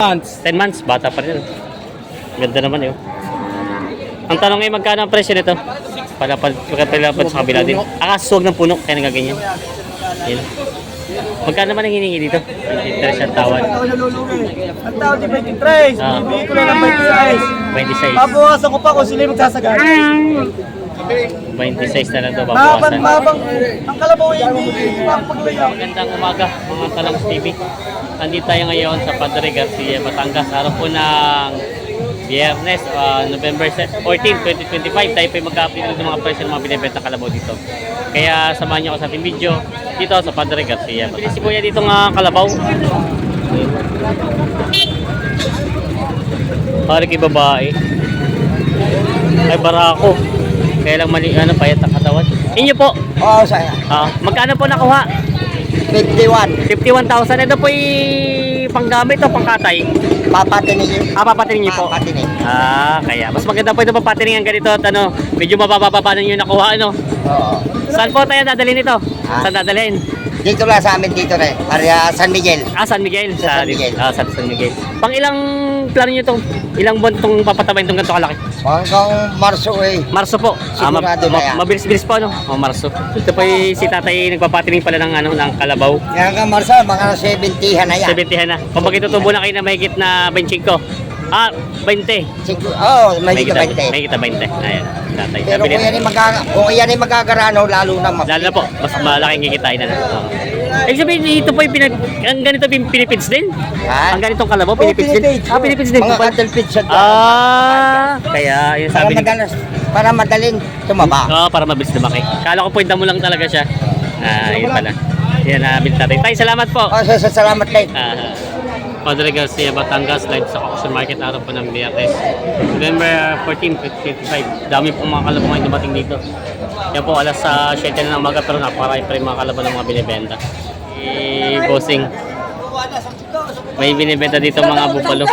months. 10 months, bata pa rin. Ganda naman yun. Ang tanong ay magkano ang presyo nito? Palapad, palapad sa kabila din. Akasuwag ng puno, kaya nagaganyan. Yun. Magkano naman ang hiningi dito? Interest ang tawad. Nalulugi. Ang tao di 23. Ah. Bibigay ko na ng 26. 26. Babawasan ko pa kung sila yung magsasagay. 26 na lang ito, Mabang, babawasan. mabang. Ang kalabaw ay hindi makapaglayaw. Magandang umaga mga Talangs TV. Nandito tayo ngayon sa Padre Garcia, Batangas. Araw po ng Biyernes, ah, November 14, 2025. Tayo po yung mag-update ng mga presyo ng mga binibenta kalabaw dito. Kaya samahan niyo ako sa ating video dito sa Padre Garcia. Batangas. Si Kuya dito nga kalabaw. Pare kay babae. Ay barako. Kaya lang mali, ano, payat ang katawan. Inyo po, Oo, saya. ah, magkano po nakuha? 51. 51,000. Ito po panggamit o pangkatay? Papatinig. Ah, papatirin niyo po. Papatinig. Ah, kaya. Mas maganda po ito papatirin ang ganito at ano, medyo mabababa na yung nakuha, ano. Oo. Saan po tayo dadalhin ito? Ah. Saan dadalhin? Dito lang sa amin dito rin. Area San Miguel. Ah, San Miguel. Sa San Miguel. Ah, sa San Miguel. Pang ilang plano niyo itong, ilang buwan itong papatabayin itong ganito kalaki? Hanggang Marso eh. Marso po. Sigurado na yan. Mabilis-bilis po, ano? O, Marso. Ito po yung si tatay nagpapatiring pala ng, ano, ng kalabaw. Hanggang Marso, mga 70 na yan. 70 na. Kung bakit tutubo na kayo na mahigit na 25. Ah, 20. Siguro, oh, may dito 20. May kita 20. Ayan, tatay. Pero kung yan ay, magaga, kung yan ay magagarano, lalo na mapili. Lalo na po, mas malaking kikitain na. Oo. Ibig sabihin, ito po yung pinag... Ang ganito yung pinipids din? Ha? Ang ganitong kalabaw, Oh, din? Ah, pinipids din. Mga cattle siya. Ah, kaya yung sabi ni... para madaling tumaba. Oo, para mabilis lumaki. Kala ko po yung damo lang talaga siya. Ah, yun pala. Yan na, uh, tatay. Tay, salamat po. Oh, sa, sa salamat din. Ah, Padre Garcia, Batangas, live sa auction market araw po ng Biyernes. November 14, 2025. Dami pong mga kalabaw ngayon dumating dito. Yan po, alas sa 7 na ng umaga pero napakarami pa rin mga kalabaw ng mga binibenta. Si Bossing, may binibenta dito mga bupalo.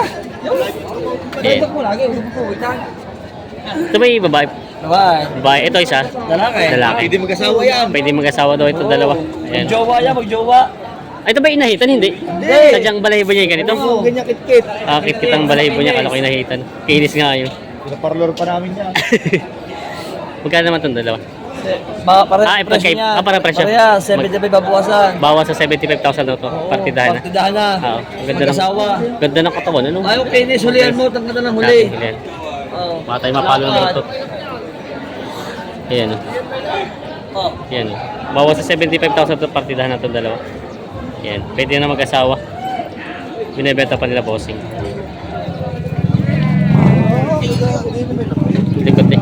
Eh. Ito ba yung babae? Babae, ito isa. Lalaki. Lalaki. Hindi mag-asawa yan. Pwede mag-asawa daw ito dalawa. Ayan. Magjowa yan, magjowa. Ay, ito ba inahitan? Hindi. Hindi. Sadyang balahibo niya yung ganito. Oo, ganyan kit-kit. Akit kitang balahibo niya, kala ko inahitan. Kinis nga yun. Parlor pa namin yan. Magkano naman itong dalawa? Mga pare Ah, presyo niya. ah, para presyo. Pareha, 75 babawasan. Bawas sa 75,000 daw to. Oo, Partidahan na. Partidahan na. Oo. Ang ganda ng, Mag-asawa. ganda ng katawan. Ano? Ay, okay, ni Sulian mo, tangka na lang huli. Hilyan. Oo. Baka tayo mapalo na ito. Ayan o. Oh. Ayan o. Bawas sa 75,000 to partidahan na itong dalawa. Ayan. Pwede na mag-asawa. Binibenta pa nila bossing. Likod eh.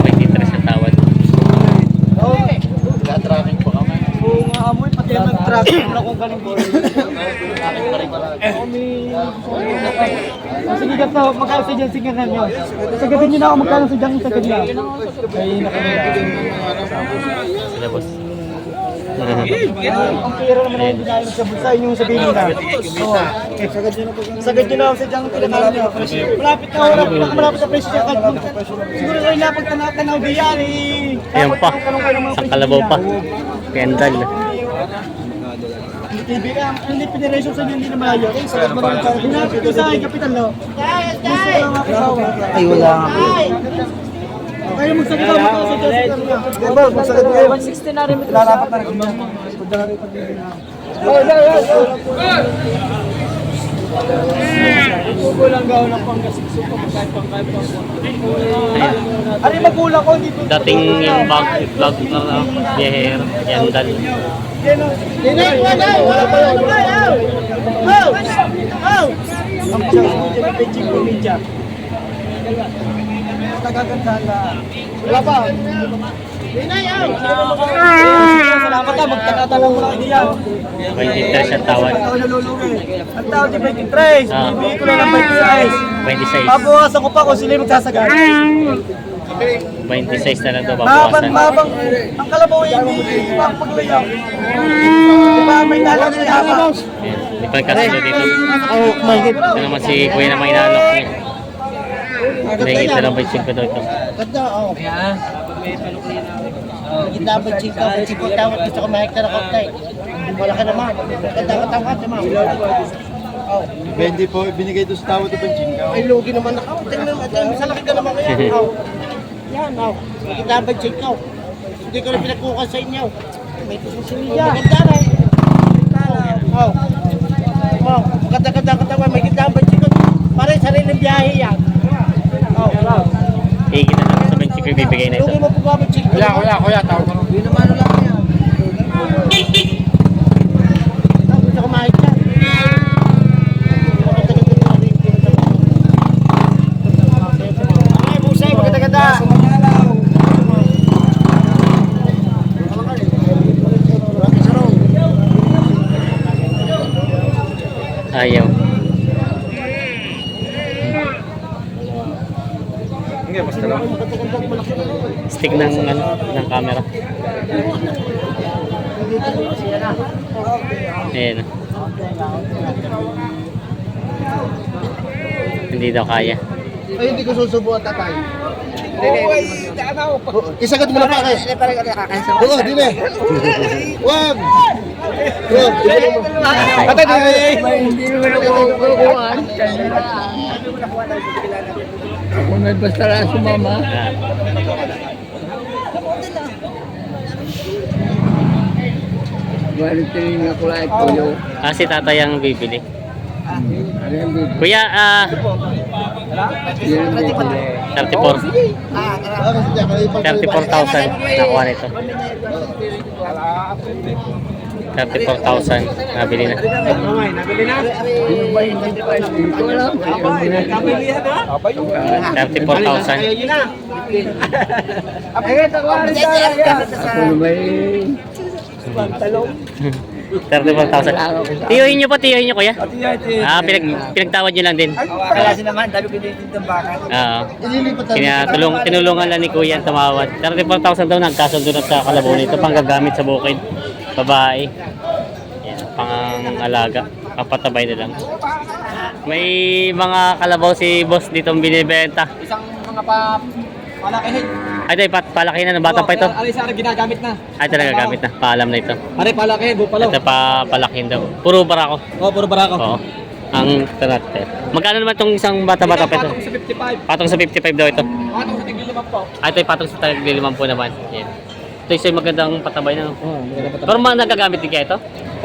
May interest sa tawad. Traffic po kami. Oo nga amoy, pati ang nag-traffic na kung galing ko. Sige ka to, magkano sa dyan singanan nyo? Sagadin nyo na ako magkano sa dyan sa kanya. Ay, Sila boss. Ang pera naman ang dinayo sa bulsa, yun yung sabihin nila. Sagad nyo na ako sa dyan tinanaw nyo. Malapit na oras, malapit na presyo siya. Siguro kayo napagtanaw di yan eh. Ayan pa. Sa kalabaw pa. Kendall. TV ka, hindi pinirasyon sa inyo, hindi na malayo. Sa Hinapit ko sa akin, kapitan ko lang makisawa. Ay, wala nga. Kayo magsagad ako sa Jessica niya. Diba, magsagad kayo. 160 na rin. Lalapat na rin. Kulang gaw ng panggasikso pa kahit pang kahit pang. Ari magulang ko dito. Dating yung bag, vlog na uh, biyaher, Kendall. Dinay, wala, wala pa yun. Oh! Oh! Ang pitching ko media. Nagaganda na. Wala pa. Dinay, oh! Ka, magtakatanong mo lang diyan. May interest sa tawad. Ang tao di 23, Ah. bibigay ko na ng 26. 26. Babawasan ko pa kung sila yung magsasagay. 26 na lang ito Mabang, babawasan. mabang. Ang kalabaw ay hindi makapaglayaw. Diba, may dalang sa haba. Ayan. May pagkasulo dito. Oh, mahigit. Ito naman si Kuya na may inaalok niya. Nahingit na lang ba yung daw ito? Ganda, oh. Ganda ba chika? Chika tawag gusto ko mahigit na kaptay. Malaki naman. Ganda ka tawad naman. Oh. Hindi po, binigay doon sa tao ito pang chingaw. Ay, lugi naman ako. Tingnan mo, tingnan mo, sa laki ka naman kaya. Oh. Yan, oh. Kita ba check ko? Hindi ko na pinagkukan sa inyo. May tususimilya. Maganda na eh. Oh. Oh, maganda-ganda ka tawa. May kita ba check ko? Pare, sariling biyahe yan. Oh, oh. Higit ibibigay na ito. Check ko? Kuya, kuya, kuya. Tawag ko. Hindi naman lang yan. Gusto ko mahit yan. Ay, busay, maganda-ganda. Ayaw. Hindi, basta lang. Stick ng, ano, ng camera. Ayan. Hindi daw kaya. Ay, hindi ko susubuan tatay. Isagot mo na pa kay. Oo, di na. Wag. Wag. Tatay, di Ako may basta lang sumama. Balik tingin ako lang ito yung ah, si tatay ang bibili. ano yung bibig. Kuya, ah, Yan ang bibig. 34. 34,000 nakuha nito. 34,000 nabili na. Sino ba yung hindi pa? Hindi ko alam. Ayun, 34,000. Ako na may 34,000. Tiyuhin nyo po, tiyuhin nyo kuya. Ah, pinag, pinagtawad nyo lang din. Kalasi naman, dami yung baka. Oo. Kaya tulong, tinulungan lang ni Kuya ang tumawad. 34,000 daw nagkasundo na sa kalabaw nito pang gagamit sa bukid. Babae. Yan, pang alaga. Papatabay na lang. May mga kalabaw si boss dito ang binibenta. Isang mga pa palakihin. Ay, ito, pat palaki na ng bata pa ito. Alis sa ginagamit na. Ay, talaga gamit na. Paalam na ito. Pare palakihin, bupalo. Ito pa palakin daw. Puro barako. Oh, puro barako. Oo. Ang tanat. Magkano naman itong isang bata-bata pa ito? Patong sa 55. Patong sa 55 daw ito. Patong sa tigil limang po. Ah, ito ay patong sa taglilimang po naman. Yan. Ito yung magandang patabay na. Oh, maganda pa. Pero mga nagagamit din kaya ito?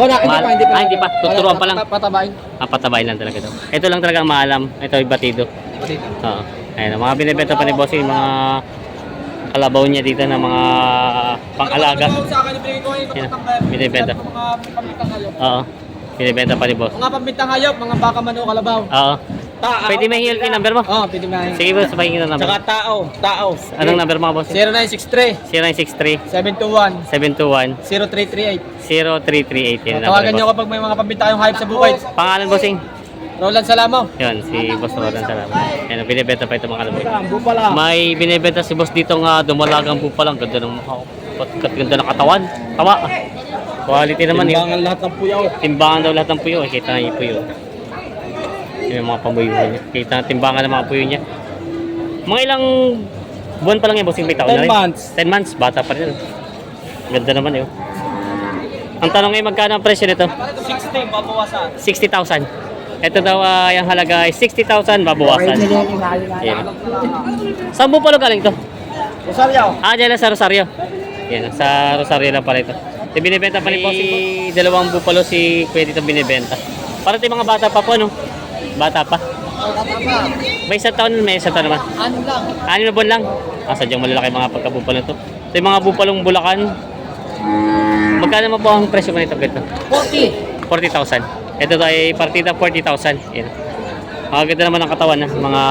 Oh, na, hindi pa, hindi pa. Ah, hindi pa. Tuturuan pa lang. Patabain. Ah, patabay lang talaga ito. Ito lang talaga ang maalam. Ito ay batido. Oo. Ayan, mga binibenta pa ni Bossy, mga kalabaw niya dito na mga pang-alaga. Yan, binibenta. Mga pambintang hayop. Oo. Binibenta pa ni Boss. Mga pambintang hayop, mga baka mano kalabaw. Oo. Ta Pwede may yung number mo? Oh, pwede mahin. Sige boss, pahingin ng number. Tsaka tao, tao. Anong number mga boss? 0963 0963 721 721 0338. 0338 Yan Tawagan ni nyo boss. kapag may mga pambintang hayop sa bukid. Pangalan bossing? Roland Salamo. Yun, si Boss Rodan Salamat. Yan, binibenta pa ito mga kalaboy. May binibenta si boss dito nga dumalagang po palang ganda ng mukha. Kat ganda ng katawan. Tawa. Quality naman yun. Timbangan lahat ng puyaw. Timbangan daw lahat ng puyo. Eh, Kita niyo yung puyo. Yung mga pamuyuhan niya. Kita na timbangan ng mga puyo niya. Mga ilang buwan pa lang yan, bossing may taon na 10 rin. months. 10 months. Bata pa rin. Ganda naman yun. Ang tanong ngayon, magkano ang presyo nito? 16, babawasan. 60,000. Ito daw uh, yung halaga ay 60,000 babawasan. Yan. Saan po pala galing to? Rosario. Ah, dyan lang sa Rosario. Yan, sa Rosario lang pala ito. Ito binibenta pa ni Bossing po. Dalawang bupalo si Kuya dito binibenta. Para ito yung mga bata pa po, no? Bata pa. May isang taon, may isang taon naman. Ano lang? Anim na buwan lang. Ah, sadyang malalaki mga pagkabupalo ito. Ito yung mga bupalong Bulacan. Magkano naman po ang presyo mo nito? Ganito? 40. 40,000. Ito ay partida 40,000. Yan. Mga ganda naman ang katawan na mga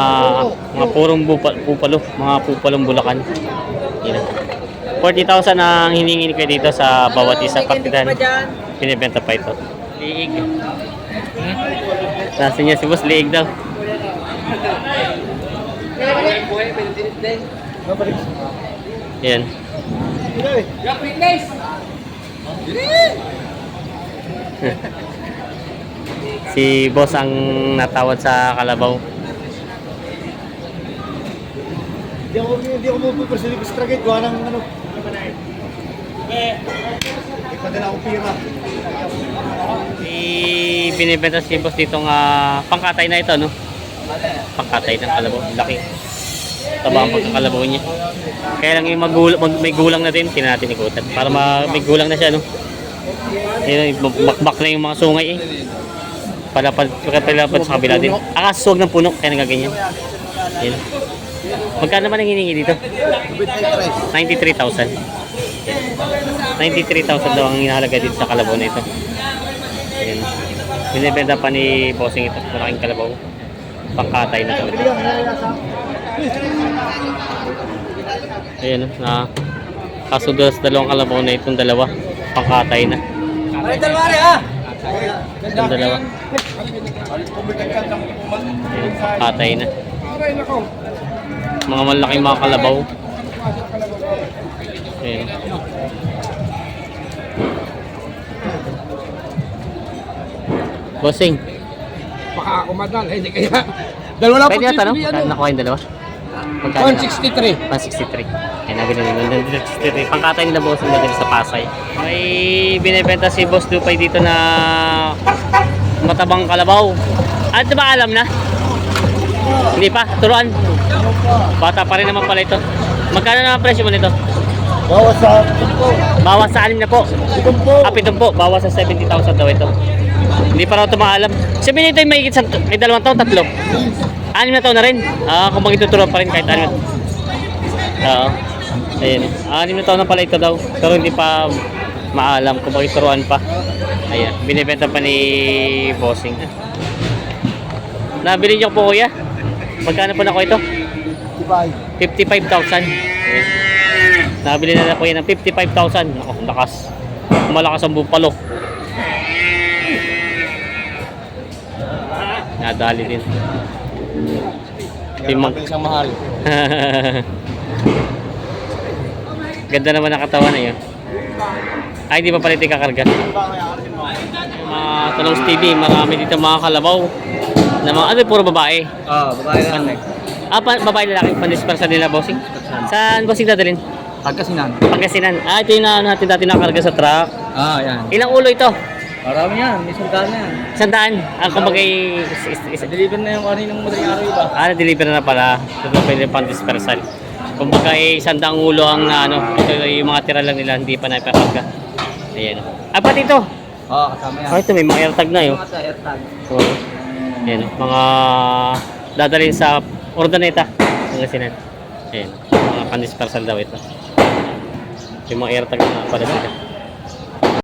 mga purong bupa, pupalo, mga pupalong bulakan. Yan. 40,000 ang hiningi ko dito sa bawat isa partidahan. Binibenta pa ito. Liig. Nasa niya si boss, liig daw. Yan. si boss ang natawad sa kalabaw. Hindi ako hindi ako mo pupursili ko straight gawa ng ano. Padala akong pira. I binibenta si boss dito nga pangkatay na ito, no? Pangkatay ng kalabaw. Laki. Taba ang pagkakalabaw niya. Kaya lang yung magul mag, may gulang na din, na natin ikutan. Para ma may gulang na siya, no? Yun, bakbak na yung mga sungay eh. Palapad, palapad sa kabila din. Akasuwag ng puno, kaya nagaganyan. Yun. Magkano naman ang hiningi dito? 93,000. 93,000 daw ang hinahalaga dito sa kalabaw na ito. Ayan. Binibenta pa ni Bossing ito. Malaking kalabaw. Pangkatay na talaga. Ayan. Na, kaso dalawang kalabaw na itong dalawa. Pangkatay na. Ay, dalawa rin ha! Itong dalawa. Pangkatay na. Mga malaking mga kalabaw. Ayan. Bossing, Baka ako madal, hindi kaya. Dalawa lang pwede po na tanong? ano? Nakuha yung dalawa? Magkano na? 163. 163. Ayan, nabili nila. 163. Pangkatay nila boss nila dito sa Pasay. May binibenta si Boss Dupay dito na matabang kalabaw. At ba alam na? Hindi pa? Turuan? Bata pa rin naman pala ito. Magkano na ang presyo mo nito? Bawas sa tumpo. Bawas sa anim na po. Tumpo. Ah, pitong po. Bawas sa 70,000 daw ito. Hindi pa raw ito maalam. Sabi nito ay may sa may dalawang taon, tatlo. Anim na taon na rin. Ah, kung magituturuan pa rin kahit anim. Oo. Ayun. Anim na taon na pala ito daw. Pero hindi pa maalam kung magituruan pa. Ayan. Binibenta pa ni Bossing. Nabili niyo po kuya? Magkano po na ko ito? Ibay. 55,000. Nabili na na kuya ng 55,000. Ako, lakas. Malakas ang bupalo. Nadali din. Timang. Isang mahal. Ganda naman ang katawan na yun. Ay, di pa pala ito kakarga. Mga Tunaws TV, marami dito mga kalabaw. Na mga, ano, puro babae. Ah, babae Pan, ah, pa, babae lalaki, pandispersa nila, bossing. Saan bossing dadalhin? Pagkasinan. Pagkasinan. Ah, ito yung na, natin dati nakarga sa truck. Ah, yan. Ilang ulo ito? Marami yan, may sundaan na yan. Sandaan. Ah, kumbaga is, is, is, Deliver na yung kaninang madaling araw iba. ah, na-deliver na pala. Ito pwede pang dispersal. Kumbaga eh, sandang ulo ang na, ano, ito yung mga tira lang nila, hindi pa napakarga. Ayan. Ah, pati ito. Oo, kasama yan. Ah, ito may mga airtag na yun. Mga sa AirTag. Oo. Ayan, mga dadalhin sa Ordaneta. Pangasinan. Ayan, mga pandispersal daw ito. Yung mga airtag na pala sila.